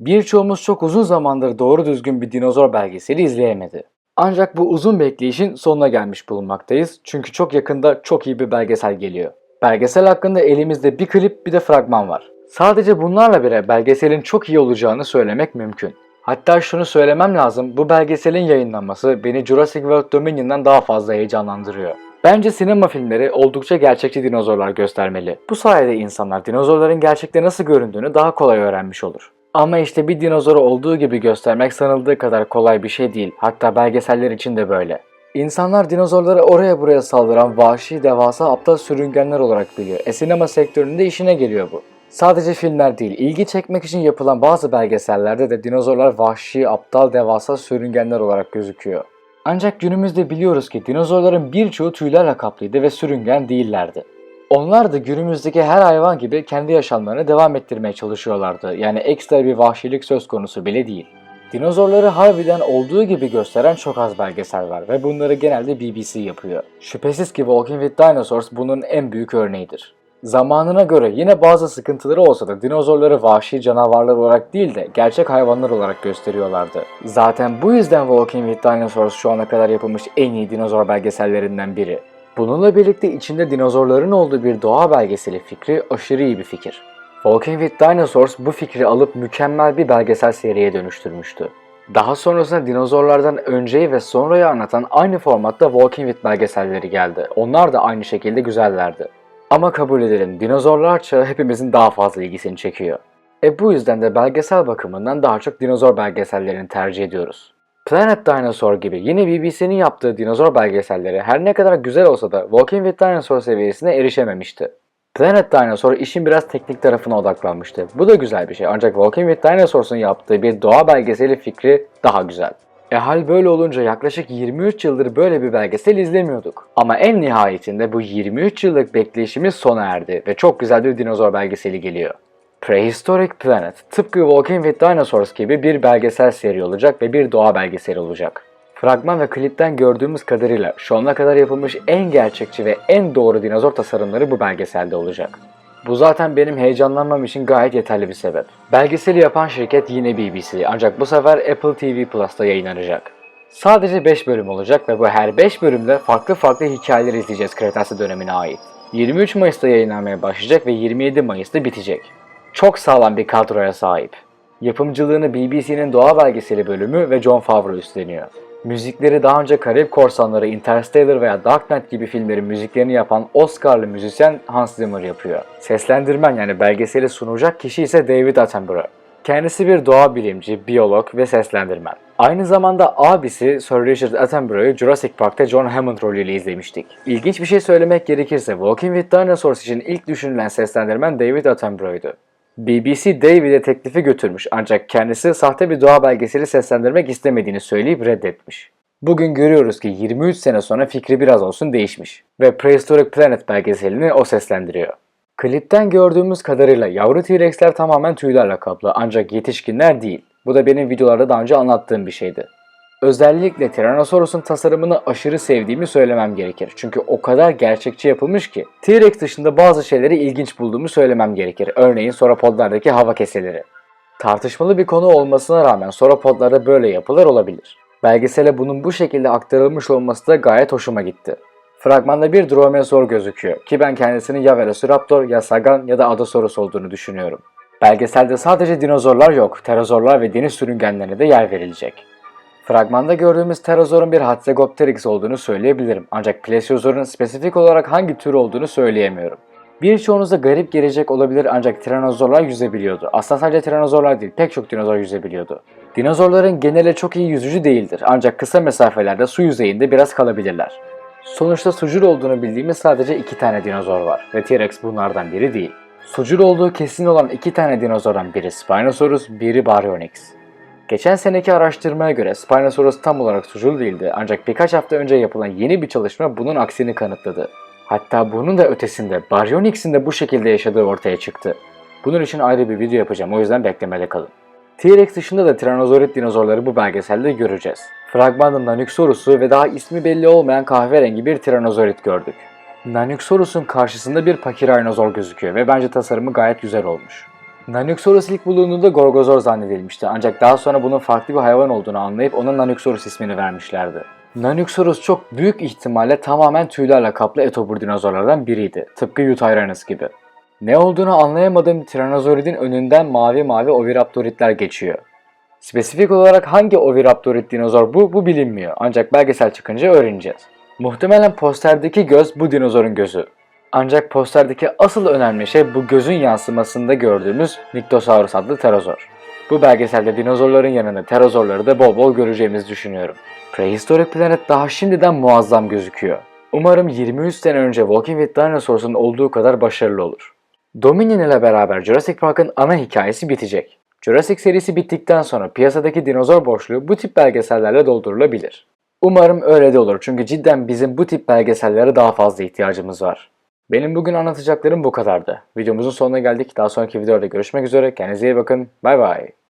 Birçoğumuz çok uzun zamandır doğru düzgün bir dinozor belgeseli izleyemedi. Ancak bu uzun bekleyişin sonuna gelmiş bulunmaktayız. Çünkü çok yakında çok iyi bir belgesel geliyor. Belgesel hakkında elimizde bir klip bir de fragman var. Sadece bunlarla bile belgeselin çok iyi olacağını söylemek mümkün. Hatta şunu söylemem lazım, bu belgeselin yayınlanması beni Jurassic World Dominion'dan daha fazla heyecanlandırıyor. Bence sinema filmleri oldukça gerçekçi dinozorlar göstermeli. Bu sayede insanlar dinozorların gerçekte nasıl göründüğünü daha kolay öğrenmiş olur. Ama işte bir dinozoru olduğu gibi göstermek sanıldığı kadar kolay bir şey değil. Hatta belgeseller için de böyle. İnsanlar dinozorları oraya buraya saldıran vahşi, devasa, aptal sürüngenler olarak biliyor. E sinema sektöründe işine geliyor bu. Sadece filmler değil, ilgi çekmek için yapılan bazı belgesellerde de dinozorlar vahşi, aptal, devasa sürüngenler olarak gözüküyor. Ancak günümüzde biliyoruz ki dinozorların birçoğu tüylerle kaplıydı ve sürüngen değillerdi. Onlar da günümüzdeki her hayvan gibi kendi yaşamlarını devam ettirmeye çalışıyorlardı. Yani ekstra bir vahşilik söz konusu bile değil. Dinozorları harbiden olduğu gibi gösteren çok az belgesel var ve bunları genelde BBC yapıyor. Şüphesiz ki Walking with Dinosaurs bunun en büyük örneğidir. Zamanına göre yine bazı sıkıntıları olsa da dinozorları vahşi canavarlar olarak değil de gerçek hayvanlar olarak gösteriyorlardı. Zaten bu yüzden Walking with Dinosaurs şu ana kadar yapılmış en iyi dinozor belgesellerinden biri. Bununla birlikte içinde dinozorların olduğu bir doğa belgeseli fikri aşırı iyi bir fikir. Walking with Dinosaurs bu fikri alıp mükemmel bir belgesel seriye dönüştürmüştü. Daha sonrasında dinozorlardan önceyi ve sonrayı anlatan aynı formatta Walking with belgeselleri geldi. Onlar da aynı şekilde güzellerdi. Ama kabul edelim dinozorlar çağı hepimizin daha fazla ilgisini çekiyor. E bu yüzden de belgesel bakımından daha çok dinozor belgesellerini tercih ediyoruz. Planet Dinosaur gibi yine BBC'nin yaptığı dinozor belgeselleri her ne kadar güzel olsa da Walking with Dinosaur seviyesine erişememişti. Planet Dinosaur işin biraz teknik tarafına odaklanmıştı. Bu da güzel bir şey ancak Walking with Dinosaurs'un yaptığı bir doğa belgeseli fikri daha güzel. E hal böyle olunca yaklaşık 23 yıldır böyle bir belgesel izlemiyorduk. Ama en nihayetinde bu 23 yıllık bekleyişimiz sona erdi ve çok güzel bir dinozor belgeseli geliyor. Prehistoric Planet tıpkı Walking with Dinosaurs gibi bir belgesel seri olacak ve bir doğa belgeseli olacak. Fragman ve klipten gördüğümüz kadarıyla şu ana kadar yapılmış en gerçekçi ve en doğru dinozor tasarımları bu belgeselde olacak. Bu zaten benim heyecanlanmam için gayet yeterli bir sebep. Belgeseli yapan şirket yine BBC ancak bu sefer Apple TV Plus'ta yayınlanacak. Sadece 5 bölüm olacak ve bu her 5 bölümde farklı farklı hikayeler izleyeceğiz Kretase dönemine ait. 23 Mayıs'ta yayınlanmaya başlayacak ve 27 Mayıs'ta bitecek. Çok sağlam bir kadroya sahip. Yapımcılığını BBC'nin doğa belgeseli bölümü ve John Favreau üstleniyor. Müzikleri daha önce Karayip Korsanları, Interstellar veya Dark Knight gibi filmlerin müziklerini yapan Oscar'lı müzisyen Hans Zimmer yapıyor. Seslendirmen yani belgeseli sunacak kişi ise David Attenborough. Kendisi bir doğa bilimci, biyolog ve seslendirmen. Aynı zamanda abisi Sir Richard Attenborough'u Jurassic Park'ta John Hammond rolüyle izlemiştik. İlginç bir şey söylemek gerekirse Walking with Dinosaurs için ilk düşünülen seslendirmen David Attenborough'ydu. BBC David'e teklifi götürmüş ancak kendisi sahte bir doğa belgeseli seslendirmek istemediğini söyleyip reddetmiş. Bugün görüyoruz ki 23 sene sonra fikri biraz olsun değişmiş ve Prehistoric Planet belgeselini o seslendiriyor. Klipten gördüğümüz kadarıyla yavru T-Rex'ler tamamen tüylerle kaplı ancak yetişkinler değil. Bu da benim videolarda daha önce anlattığım bir şeydi. Özellikle Tyrannosaurus'un tasarımını aşırı sevdiğimi söylemem gerekir. Çünkü o kadar gerçekçi yapılmış ki. T-Rex dışında bazı şeyleri ilginç bulduğumu söylemem gerekir. Örneğin sauropodlardaki hava keseleri. Tartışmalı bir konu olmasına rağmen sauropodlarda böyle yapılar olabilir. Belgesele bunun bu şekilde aktarılmış olması da gayet hoşuma gitti. Fragmanda bir dromeosaur gözüküyor ki ben kendisinin ya Velociraptor ya Sagan ya da Adasaurus olduğunu düşünüyorum. Belgeselde sadece dinozorlar yok, pterozorlar ve deniz sürüngenlerine de yer verilecek. Fragmanda gördüğümüz pterozorun bir Hatzegopteryx olduğunu söyleyebilirim ancak plesiozorun spesifik olarak hangi tür olduğunu söyleyemiyorum. Birçoğunuza garip gelecek olabilir ancak tiranozorlar yüzebiliyordu. Aslında sadece tiranozorlar değil pek çok dinozor yüzebiliyordu. Dinozorların geneli çok iyi yüzücü değildir ancak kısa mesafelerde su yüzeyinde biraz kalabilirler. Sonuçta sucul olduğunu bildiğimiz sadece iki tane dinozor var ve T-Rex bunlardan biri değil. Sucul olduğu kesin olan iki tane dinozordan biri Spinosaurus, biri Baryonyx. Geçen seneki araştırmaya göre Spinosaurus tam olarak sucul değildi ancak birkaç hafta önce yapılan yeni bir çalışma bunun aksini kanıtladı. Hatta bunun da ötesinde Baryonyx'in de bu şekilde yaşadığı ortaya çıktı. Bunun için ayrı bir video yapacağım o yüzden beklemede kalın. T-Rex dışında da Tyrannosaurid dinozorları bu belgeselde göreceğiz. Fragmanda Nanyxorus'u ve daha ismi belli olmayan kahverengi bir Tyrannosaurid gördük. Nanyxorus'un karşısında bir Pachyrhinosaur gözüküyor ve bence tasarımı gayet güzel olmuş. Nanyuxorus ilk bulunduğunda Gorgozor zannedilmişti ancak daha sonra bunun farklı bir hayvan olduğunu anlayıp ona Nanyuxorus ismini vermişlerdi. Nanyuxorus çok büyük ihtimalle tamamen tüylerle kaplı etobur dinozorlardan biriydi. Tıpkı Yutyrannus gibi. Ne olduğunu anlayamadığım Tyrannosaurid'in önünden mavi mavi Oviraptoridler geçiyor. Spesifik olarak hangi Oviraptorid dinozor bu, bu bilinmiyor. Ancak belgesel çıkınca öğreneceğiz. Muhtemelen posterdeki göz bu dinozorun gözü. Ancak posterdeki asıl önemli şey bu gözün yansımasında gördüğümüz Nyctosaurus adlı pterozor. Bu belgeselde dinozorların yanında pterozorları da bol bol göreceğimizi düşünüyorum. Prehistoric Planet daha şimdiden muazzam gözüküyor. Umarım 23 sene önce Walking with Dinosaurs'un olduğu kadar başarılı olur. Dominion ile beraber Jurassic Park'ın ana hikayesi bitecek. Jurassic serisi bittikten sonra piyasadaki dinozor boşluğu bu tip belgesellerle doldurulabilir. Umarım öyle de olur çünkü cidden bizim bu tip belgesellere daha fazla ihtiyacımız var. Benim bugün anlatacaklarım bu kadardı. Videomuzun sonuna geldik. Daha sonraki videoda görüşmek üzere. Kendinize iyi bakın. Bay bay.